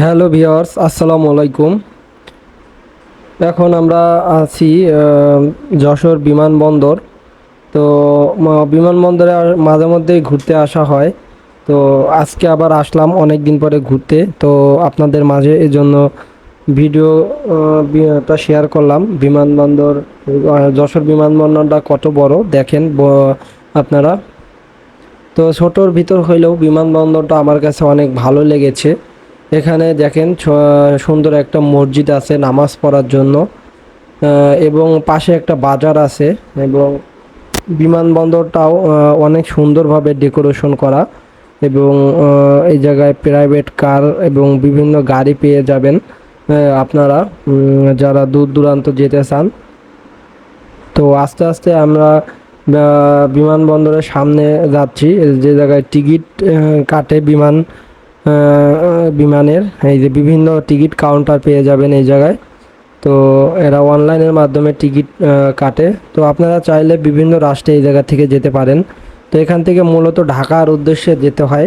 Hello viewers আসসালামু আলাইকুম। এখন আমরা আছি যশোর বিমানবন্দর। তো বিমানবন্দরে মাঝে মধ্যেই ঘুরতে আসা হয়। তো, আজকে আবার আসলাম অনেক দিন পরে ঘুরতে। তো, আপনাদের মাঝে এজন্য ভিডিওটা শেয়ার করলাম। বিমানবন্দর যশোর বিমানবন্দরটা কত বড়, দেখেন আপনারা। তো, ছোটোর ভিতর হইলেও বিমানবন্দরটা আমার কাছে অনেক ভালো লেগেছে। এখানে দেখেন সুন্দর একটা মসজিদ আছে নামাজ পড়ার জন্য। এবং পাশে একটা বাজার আছে এবং বিমানবন্দরটাও অনেক সুন্দরভাবে ডেকোরেশন করা এবং এই জায়গায় প্রাইভেট কার এবং বিভিন্ন গাড়ি পেয়ে যাবেন আপনারা যারা দূর দূরান্ত যেতে চান। তো আস্তে আস্তে আমরা বিমানবন্দরের সামনে যাচ্ছি। যে জায়গায় টিকিট কাটে বিমান বিমানের, এই যে বিভিন্ন টিকিট কাউন্টার পেয়ে যাবেন এই জায়গায়। তো এরা অনলাইনের মাধ্যমে টিকিট কাটে। তো আপনারা চাইলে বিভিন্ন রাষ্ট্রে এই জায়গা থেকে যেতে পারেন। তো এখান থেকে মূলত ঢাকার উদ্দেশ্যে যেতে হয়।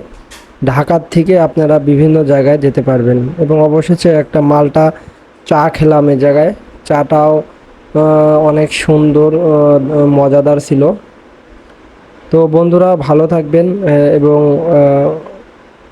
ঢাকার থেকে আপনারা বিভিন্ন জায়গায় যেতে পারবেন। এবং অবশেষে একটা মালটা চা খেলাম এই জায়গায়। চাটাও অনেক সুন্দর মজাদার ছিল। তো বন্ধুরা, ভালো থাকবেন এবং